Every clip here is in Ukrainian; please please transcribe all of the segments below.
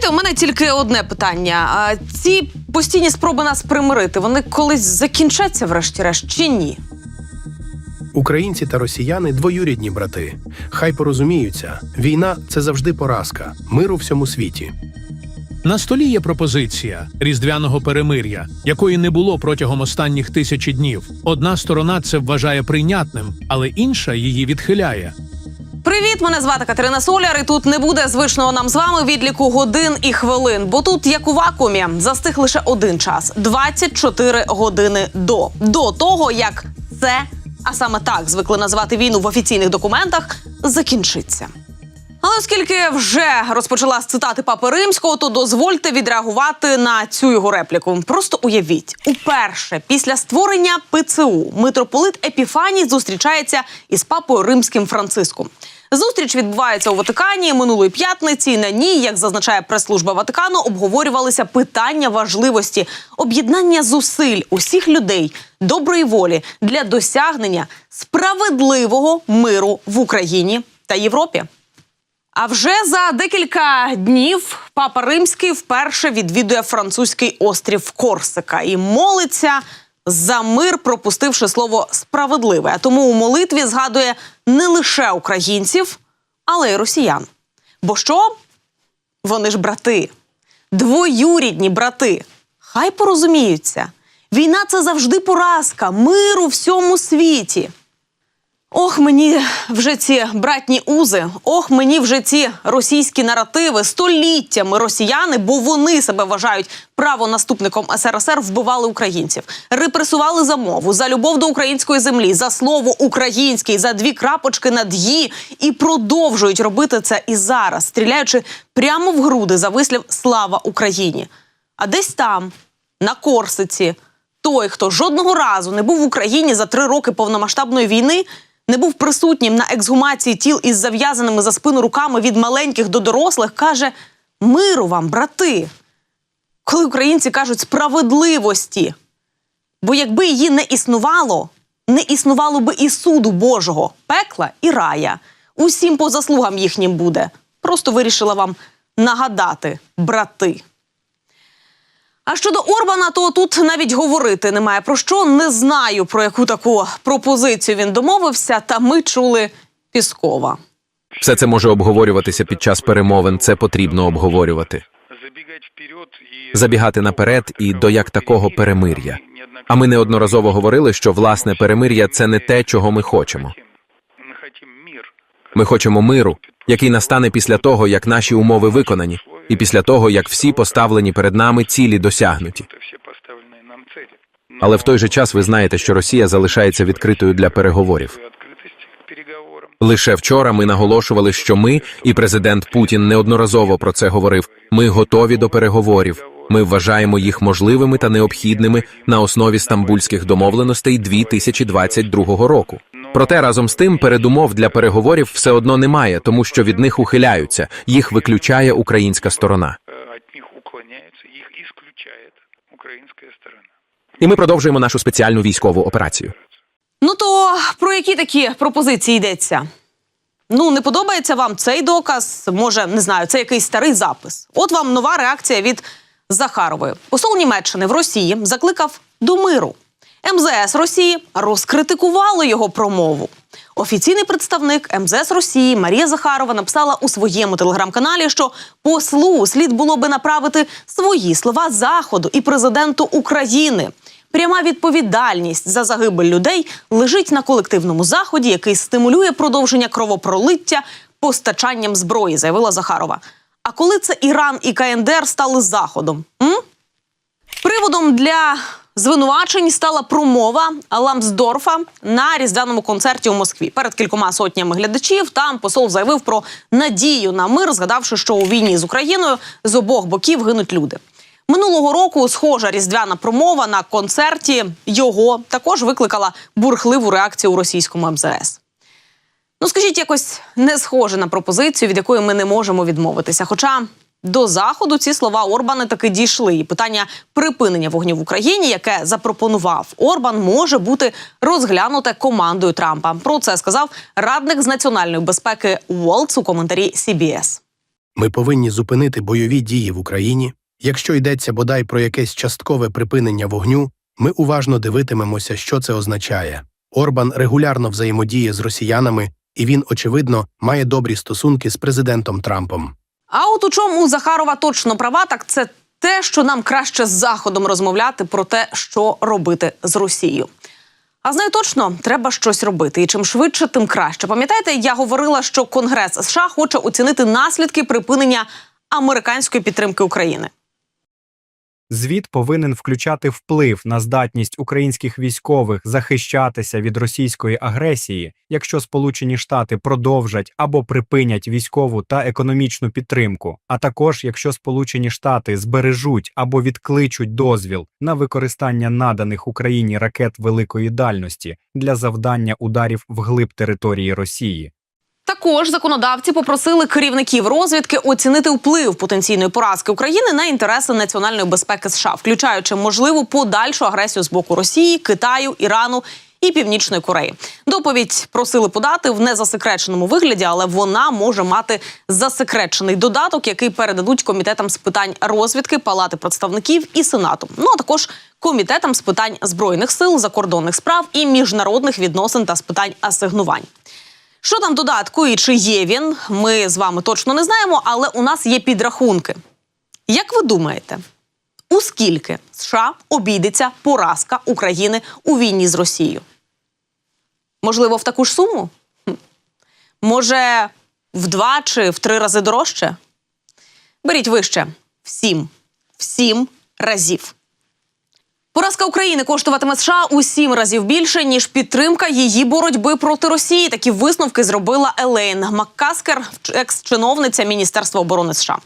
Знаєте, у мене тільки одне питання: а ці постійні спроби нас примирити, вони колись закінчаться, врешті-решт, чи ні? Українці та росіяни двоюрідні брати. Хай порозуміються. Війна це завжди поразка. Мир у всьому світі. На столі є пропозиція різдвяного перемир'я, якої не було протягом останніх тисячі днів. Одна сторона це вважає прийнятним, але інша її відхиляє. Привіт, мене звати Катерина Соляр. І тут не буде звичного нам з вами відліку годин і хвилин. Бо тут, як у вакуумі, застиг лише один час 24 години до. До того, як це, а саме так звикли назвати війну в офіційних документах, закінчиться. Але оскільки вже розпочала з цитати Папи Римського, то дозвольте відреагувати на цю його репліку. Просто уявіть, уперше після створення ПЦУ митрополит Епіфаній зустрічається із папою римським Франциском. Зустріч відбувається у Ватикані минулої п'ятниці. На ній, як зазначає прес-служба Ватикану, обговорювалися питання важливості об'єднання зусиль усіх людей доброї волі для досягнення справедливого миру в Україні та Європі. А вже за декілька днів папа Римський вперше відвідує французький острів Корсика і молиться за мир, пропустивши слово справедливе. Тому у молитві згадує не лише українців, але й росіян. Бо що? Вони ж брати, двоюрідні брати. Хай порозуміються. Війна це завжди поразка, мир у всьому світі. Ох, мені вже ці братні узи, ох, мені вже ці російські наративи, століттями росіяни, бо вони себе вважають правонаступником СРСР, вбивали українців, репресували за мову, за любов до української землі, за слово український, за дві крапочки над «ї» і продовжують робити це і зараз, стріляючи прямо в груди за вислів Слава Україні. А десь там, на Корсиці, той, хто жодного разу не був в Україні за три роки повномасштабної війни, не був присутнім на ексгумації тіл із зав'язаними за спину руками від маленьких до дорослих, каже: миру вам, брати. Коли українці кажуть справедливості. Бо якби її не існувало, не існувало би і суду Божого, пекла і рая. Усім по заслугам їхнім буде. Просто вирішила вам нагадати, брати. А щодо Орбана, то тут навіть говорити немає про що. Не знаю про яку таку пропозицію він домовився. Та ми чули Піскова. Все це може обговорюватися під час перемовин. Це потрібно обговорювати. Забігати наперед і до як такого перемир'я. А ми неодноразово говорили, що власне перемир'я це не те, чого ми хочемо. Ми хочемо миру, який настане після того, як наші умови виконані, і після того, як всі поставлені перед нами цілі досягнуті. Але в той же час ви знаєте, що Росія залишається відкритою для переговорів. Лише вчора ми наголошували, що ми і президент Путін неодноразово про це говорив. Ми готові до переговорів. Ми вважаємо їх можливими та необхідними на основі стамбульських домовленостей 2022 року. Проте разом з тим передумов для переговорів все одно немає, тому що від них ухиляються. Їх виключає українська сторона. от них уклоняются, их исключает украинская сторона. І ми продовжуємо нашу спеціальну військову операцію. Ну то про які такі пропозиції йдеться? Ну, не подобається вам цей доказ? Може, не знаю, це якийсь старий запис. От вам нова реакція від Захарової. Посол Німеччини в Росії закликав до миру. МЗС Росії розкритикувало його промову. Офіційний представник МЗС Росії Марія Захарова написала у своєму телеграм-каналі, що послу слід було би направити свої слова заходу і президенту України. Пряма відповідальність за загибель людей лежить на колективному заході, який стимулює продовження кровопролиття постачанням зброї, заявила Захарова. А коли це Іран і КНДР стали заходом? М? Приводом для звинувачень стала промова Ламсдорфа на різдвяному концерті у Москві. Перед кількома сотнями глядачів там посол заявив про надію на мир, згадавши, що у війні з Україною з обох боків гинуть люди. Минулого року схожа різдвяна промова на концерті його також викликала бурхливу реакцію у російському МЗС. Ну, скажіть, якось не схоже на пропозицію, від якої ми не можемо відмовитися. Хоча до заходу ці слова Орбана таки дійшли. І питання припинення вогню в Україні, яке запропонував Орбан, може бути розглянуте командою Трампа. Про це сказав радник з національної безпеки Уолтс у коментарі CBS. Ми повинні зупинити бойові дії в Україні. Якщо йдеться бодай про якесь часткове припинення вогню, ми уважно дивитимемося, що це означає. Орбан регулярно взаємодіє з росіянами, і він, очевидно, має добрі стосунки з президентом Трампом. А от у чому Захарова точно права, так це те, що нам краще з Заходом розмовляти про те, що робити з Росією. А з нею точно треба щось робити, і чим швидше, тим краще. Пам'ятаєте, я говорила, що Конгрес США хоче оцінити наслідки припинення американської підтримки України. Звіт повинен включати вплив на здатність українських військових захищатися від російської агресії, якщо Сполучені Штати продовжать або припинять військову та економічну підтримку, а також якщо Сполучені Штати збережуть або відкличуть дозвіл на використання наданих Україні ракет великої дальності для завдання ударів вглиб території Росії. Також законодавці попросили керівників розвідки оцінити вплив потенційної поразки України на інтереси національної безпеки США, включаючи можливу подальшу агресію з боку Росії, Китаю, Ірану і Північної Кореї. Доповідь просили подати в незасекреченому вигляді, але вона може мати засекречений додаток, який передадуть комітетам з питань розвідки, палати представників і сенату. Ну а також комітетам з питань збройних сил, закордонних справ і міжнародних відносин та з питань асигнувань. Що там додатку і чи є він, ми з вами точно не знаємо, але у нас є підрахунки. Як ви думаєте, у скільки США обійдеться поразка України у війні з Росією? Можливо, в таку ж суму? Може, в два чи в три рази дорожче? Беріть вище в сім. В сім разів. Поразка України коштуватиме США у сім разів більше ніж підтримка її боротьби проти Росії. Такі висновки зробила Елейн Маккаскер, екс-чиновниця Міністерства оборони США.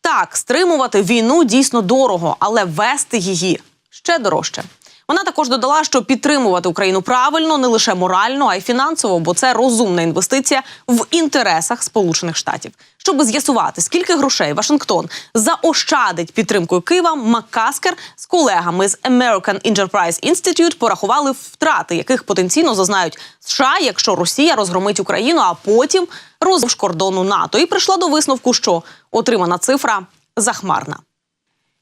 Так, стримувати війну дійсно дорого, але вести її ще дорожче. Вона також додала, що підтримувати Україну правильно не лише морально, а й фінансово, бо це розумна інвестиція в інтересах Сполучених Штатів. Щоб з'ясувати, скільки грошей Вашингтон заощадить підтримкою Києва, Маккаскер з колегами з American Enterprise Institute порахували втрати, яких потенційно зазнають США, якщо Росія розгромить Україну, а потім розвж кордону НАТО. І прийшла до висновку, що отримана цифра захмарна.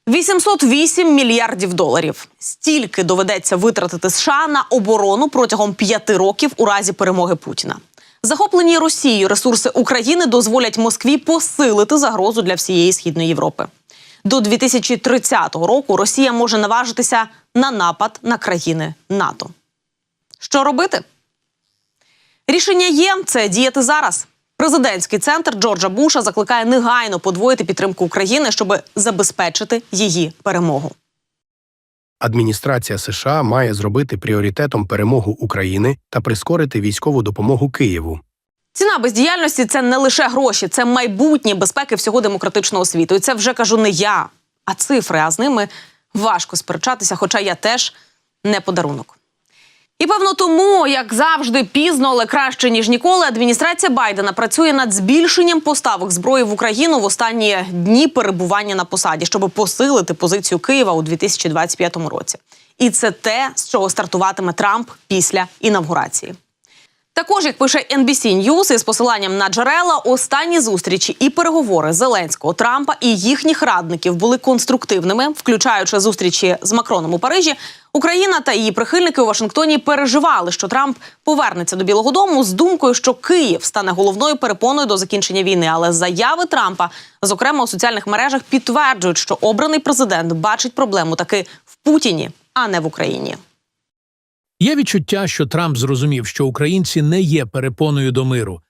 808 мільярдів доларів. Стільки доведеться витратити США на оборону протягом п'яти років у разі перемоги Путіна. Захоплені Росією ресурси України дозволять Москві посилити загрозу для всієї східної Європи. До 2030 року Росія може наважитися на напад на країни НАТО. Що робити? Рішення є це діяти зараз. Президентський центр Джорджа Буша закликає негайно подвоїти підтримку України, щоб забезпечити її перемогу. Адміністрація США має зробити пріоритетом перемогу України та прискорити військову допомогу Києву. Ціна бездіяльності це не лише гроші, це майбутнє безпеки всього демократичного світу. І це вже кажу не я, а цифри. А з ними важко сперечатися, хоча я теж не подарунок. І певно тому, як завжди, пізно, але краще ніж ніколи, адміністрація Байдена працює над збільшенням поставок зброї в Україну в останні дні перебування на посаді, щоб посилити позицію Києва у 2025 році. І це те, з чого стартуватиме Трамп після інавгурації. Також, як пише NBC News із посиланням на джерела, останні зустрічі і переговори Зеленського, Трампа і їхніх радників були конструктивними, включаючи зустрічі з Макроном у Парижі. Україна та її прихильники у Вашингтоні переживали, що Трамп повернеться до Білого Дому з думкою, що Київ стане головною перепоною до закінчення війни. Але заяви Трампа, зокрема у соціальних мережах, підтверджують, що обраний президент бачить проблему таки в Путіні, а не в Україні. Є відчуття, що Трамп зрозумів, що українці не є перепоною до миру.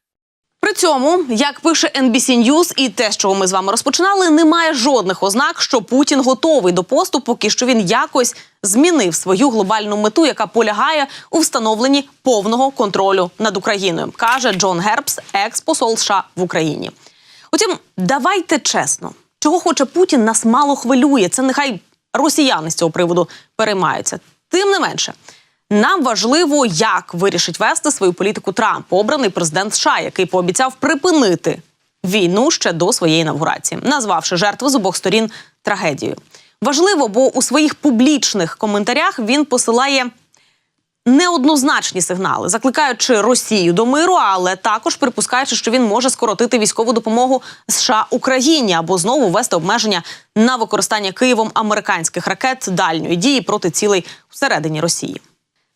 При цьому, як пише NBC News і те, з чого ми з вами розпочинали, немає жодних ознак, що Путін готовий до поступу, що він якось змінив свою глобальну мету, яка полягає у встановленні повного контролю над Україною, каже Джон Гербс, екс-посол США в Україні. Утім, давайте чесно, чого хоче Путін, нас мало хвилює. Це нехай росіяни з цього приводу переймаються. Тим не менше. Нам важливо, як вирішить вести свою політику Трамп, обраний президент США, який пообіцяв припинити війну ще до своєї інавгурації, назвавши жертви з обох сторін трагедією. Важливо, бо у своїх публічних коментарях він посилає неоднозначні сигнали, закликаючи Росію до миру, але також припускаючи, що він може скоротити військову допомогу США Україні або знову ввести обмеження на використання Києвом американських ракет дальньої дії проти цілей всередині Росії.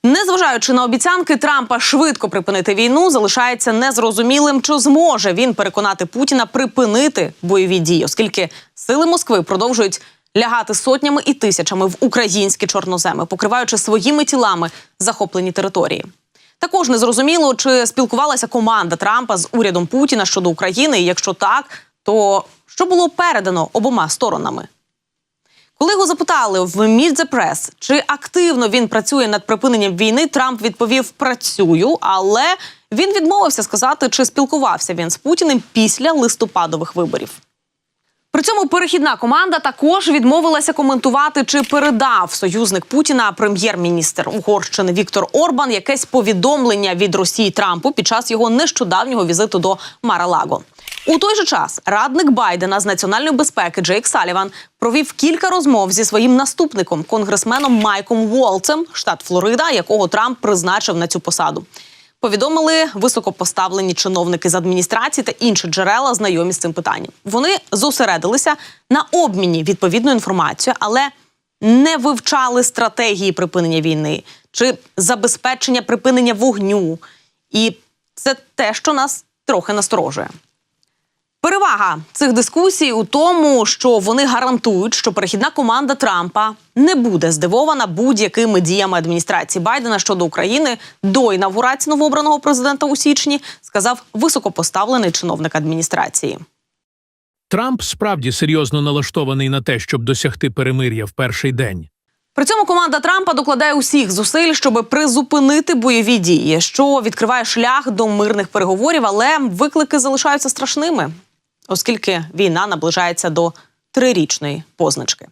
Незважаючи на обіцянки Трампа швидко припинити війну, залишається незрозумілим, чи зможе він переконати Путіна припинити бойові дії, оскільки сили Москви продовжують лягати сотнями і тисячами в українські чорноземи, покриваючи своїми тілами захоплені території. Також незрозуміло, чи спілкувалася команда Трампа з урядом Путіна щодо України. І якщо так, то що було передано обома сторонами? Коли його запитали в Meet the чи активно він працює над припиненням війни, Трамп відповів: працюю, але він відмовився сказати, чи спілкувався він з Путіним після листопадових виборів. При цьому перехідна команда також відмовилася коментувати, чи передав союзник Путіна прем'єр-міністр Угорщини Віктор Орбан якесь повідомлення від Росії Трампу під час його нещодавнього візиту до Мара-Лаго. У той же час радник Байдена з національної безпеки Джейк Саліван провів кілька розмов зі своїм наступником, конгресменом Майком Волцем, штат Флорида, якого Трамп призначив на цю посаду. Повідомили високопоставлені чиновники з адміністрації та інші джерела, знайомі з цим питанням. Вони зосередилися на обміні відповідною інформацією, але не вивчали стратегії припинення війни чи забезпечення припинення вогню. І це те, що нас трохи насторожує. Перевага цих дискусій у тому, що вони гарантують, що перехідна команда Трампа не буде здивована будь-якими діями адміністрації Байдена щодо України до інавгурації новообраного президента у січні, сказав високопоставлений чиновник адміністрації. Трамп справді серйозно налаштований на те, щоб досягти перемир'я в перший день. При цьому команда Трампа докладає усіх зусиль, щоб призупинити бойові дії, що відкриває шлях до мирних переговорів, але виклики залишаються страшними, оскільки війна наближається до трирічної позначки.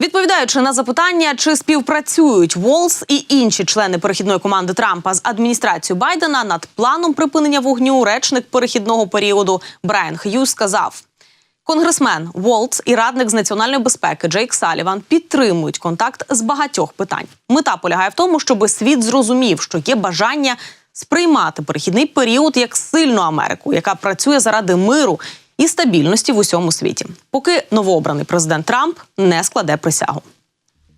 Відповідаючи на запитання, чи співпрацюють Волс і інші члени перехідної команди Трампа з адміністрацією Байдена над планом припинення вогню, речник перехідного періоду Брайан Х'юз сказав. Конгресмен Волтс і радник з національної безпеки Джейк Саліван підтримують контакт з багатьох питань. Мета полягає в тому, щоб світ зрозумів, що є бажання сприймати перехідний період як сильну Америку, яка працює заради миру і стабільності в усьому світі, поки новообраний президент Трамп не складе присягу.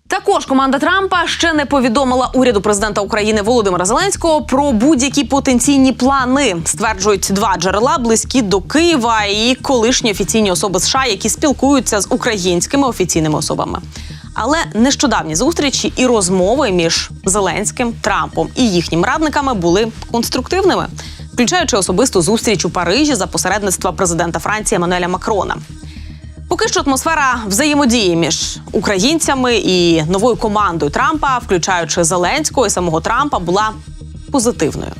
Також команда Трампа ще не повідомила уряду президента України Володимира Зеленського про будь-які потенційні плани. Стверджують два джерела близькі до Києва і колишні офіційні особи США, які спілкуються з українськими офіційними особами. Але нещодавні зустрічі і розмови між Зеленським, Трампом і їхніми радниками були конструктивними, включаючи особисту зустріч у Парижі за посередництва президента Франції Еммануеля Макрона. Поки що атмосфера взаємодії між українцями і новою командою Трампа, включаючи Зеленського і самого Трампа, була позитивною.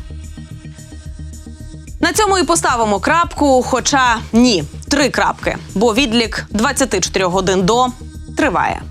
На цьому і поставимо крапку. Хоча ні, три крапки, бо відлік 24 годин до триває.